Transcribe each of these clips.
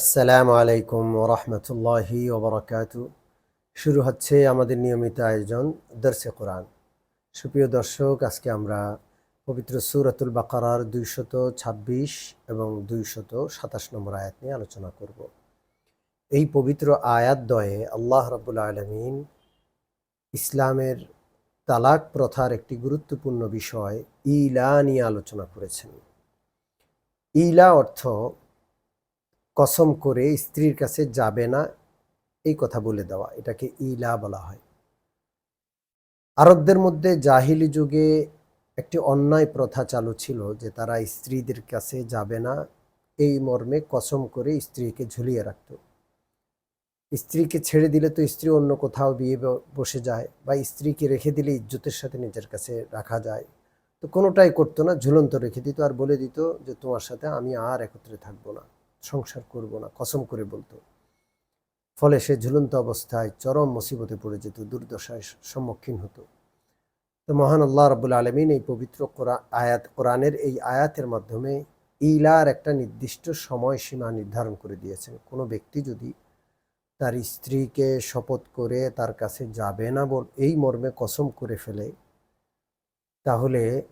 আসসালামু আলাইকুম ওরহমতুল্লাহি ওবরাকাত শুরু হচ্ছে আমাদের নিয়মিত আয়োজন দর্শে কোরআন। সুপ্রিয় দর্শক, আজকে আমরা পবিত্র সুরাতুল বাকারার দুইশত ছাব্বিশ এবং দুইশত সাতাশ নম্বর আয়াত নিয়ে আলোচনা করব। এই পবিত্র আয়াত দয়ে আল্লাহ রাবুল আলমিন ইসলামের তালাক প্রথার একটি গুরুত্বপূর্ণ বিষয় ইলা নিয়ে আলোচনা করেছেন। ইলা অর্থ কসম করে স্ত্রীর কাছে যাবে না, এই কথা বলে দেওয়া, এটাকে ইলা বলা হয়। আরবদের মধ্যে জাহিলি যুগে একটি অন্যায় প্রথা চালু ছিল যে তারা স্ত্রীদের কাছে যাবে না, এই মর্মে কসম করে স্ত্রীকে ঝুলিয়ে রাখত। স্ত্রীকে ছেড়ে দিলে তো স্ত্রী অন্য কোথাও বিয়ে বসে যায় বা স্ত্রীকে রেখে দিলে ইজ্জতের সাথে নিজের কাছে রাখা যায়। তো কোনোটাই করতো না, ঝুলন্ত রেখে দিত আর বলে দিত যে তোমার সাথে আমি আর একত্রে থাকব না। সংসার করব না, কসম করে বলতো। ফলে সে ঝুলন্ত অবস্থায় চরম মুসিবতে পড়ে যেত, দুর্দশায় সম্মুখীন হতো। তো মহান আল্লাহ রবুল আলমিন এই পবিত্র কোরআ- আয়াত, কোরআনের এই আয়াতের মাধ্যমে ইলার একটা নির্দিষ্ট সময়সীমা নির্ধারণ করে দিয়েছেন। কোনো ব্যক্তি যদি তার স্ত্রীকে শপথ করে তার কাছে যাবে না বল, এই মর্মে কসম করে ফেলে, তাহলে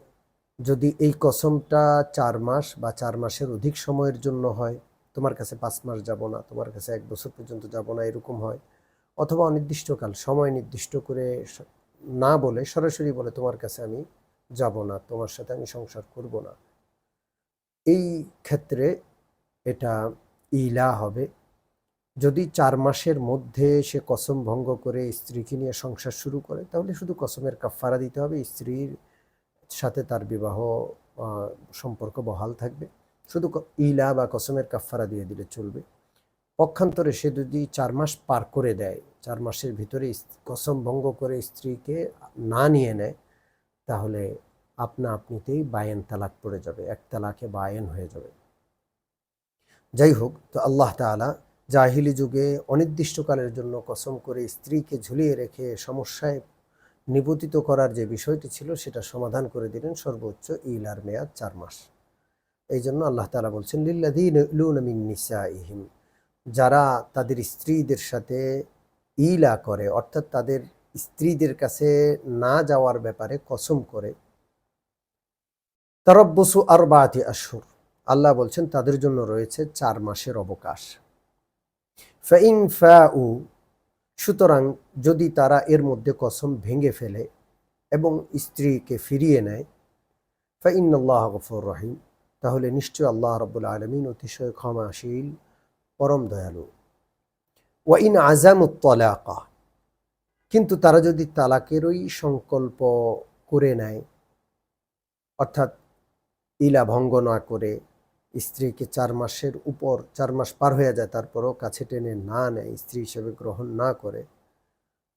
যদি এই কসমটা চার মাস বা চার মাসের অধিক সময়ের জন্য হয় তোমার কাছে পাঁচ মাস যাব না, তোমার কাছে এক বছর পর্যন্ত যাব না, এরকম হয়। অথবা অনির্দিষ্টকাল, সময় নির্দিষ্ট করে না বলে, সরাসরি বলে তোমার কাছে আমি যাব না, তোমার সাথে আমি সংসার করব না। এই ক্ষেত্রে এটা ইলা হবে। যদি চার মাসের মধ্যে সে কসম ভঙ্গ করে স্ত্রীকে নিয়ে সংসার শুরু করে, তাহলে শুধু কসমের কাফারা দিতে হবে, স্ত্রীর সাথে তার বিবাহ সম্পর্ক বহাল থাকবে। শুধু ইলা বা কসমের কাফারা দিয়ে দিলে চলবে। পক্ষান্তরে সে যদি চার মাস পার করে দেয়, চার মাসের ভিতরে কসম ভঙ্গ করে স্ত্রীকে না নিয়ে নেয়, তাহলে আপনা আপনিতেই বায়েন তালাক পড়ে যাবে, এক তালাকে বায়েন হয়ে যাবে। যাই হোক, তো আল্লাহ তাআলা জাহিলি যুগে অনির্দিষ্টকালের জন্য কসম করে স্ত্রীকে ঝুলিয়ে রেখে সমস্যায় নিবতিত করার যে বিষয়টি ছিল, সেটা সমাধান করে দিলেন সর্বোচ্চ ইলার মেয়াদ চার মাস। এই জন্য আল্লাহ তালা বলছেন লিল্লাদিন নিসাইহিম যারা তাদের স্ত্রীদের সাথে ইলা করে, অর্থাৎ তাদের স্ত্রীদের কাছে না যাওয়ার ব্যাপারে কসম করে, তারব্বসু আর বাতি আশুর আল্লাহ বলছেন, তাদের জন্য রয়েছে চার মাসের অবকাশ। ফাইন ফাউ, সুতরাং যদি তারা এর মধ্যে কসম ভেঙে ফেলে এবং স্ত্রীকে ফিরিয়ে নেয় ফাইন আল্লাহ গফর রহিম। তাহলে নিশ্চয় আল্লাহ রব্বুল আলমিন অতিশয় ক্ষমাশীল, পরম দয়ালু। ওয়াইন আজামুত্তলাকা কিন্তু তারা যদি তালাকেরই সংকল্প করে নেয়, অর্থাৎ ইলা ভঙ্গ না করে, স্ত্রীকে চার মাসের উপর, চার মাস পার হয়ে যায়, তারপরও কাছে টেনে না নেয়, স্ত্রী হিসেবে গ্রহণ না করে,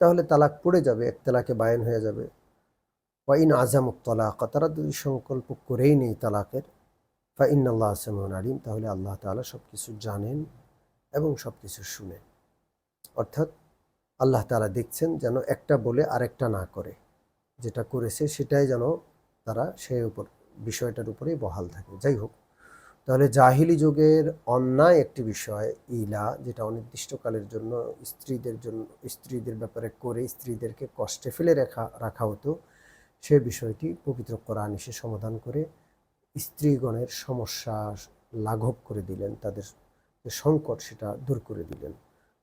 তাহলে তালাক পড়ে যাবে, এক তালাকে বায়ন হয়ে যাবে। ওয়াইন আজামুক তলাক তারা যদি সংকল্প করেই নেই তালাকের ফা ইন আল্লাহ আসামন আলিম তাহলে আল্লাহ তালা সব কিছু জানেন এবং সব কিছু শুনেন। অর্থাৎ আল্লাহ তালা দেখছেন যেন একটা বলে আরেকটা না করে। যেটা করেছে সেটাই যেন তারা সেই উপর, বিষয়টার উপরেই বহাল থাকে। যাই হোক, তাহলে জাহিলি যুগের অন্যায় একটি বিষয়, ইলা, যেটা অনির্দিষ্টকালের জন্য স্ত্রীদের জন্য, স্ত্রীদের ব্যাপারে করে স্ত্রীদেরকে কষ্টে ফেলে রাখা রাখা হতো, সে বিষয়টি পবিত্র কোরআন এসে সমাধান করে স্ত্রীগণের সমস্যা লাঘব করে দিলেন, তাদের যে সংকট সেটা দূর করে দিলেন।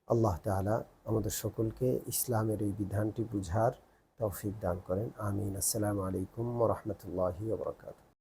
আল্লাহ তালা আমাদের সকলকে ইসলামের এই বিধানটি বুঝার তৌফিক দান করেন। আমিন। আসসালামু আলাইকুম রহমতুল্লাহি ওবরাকাতু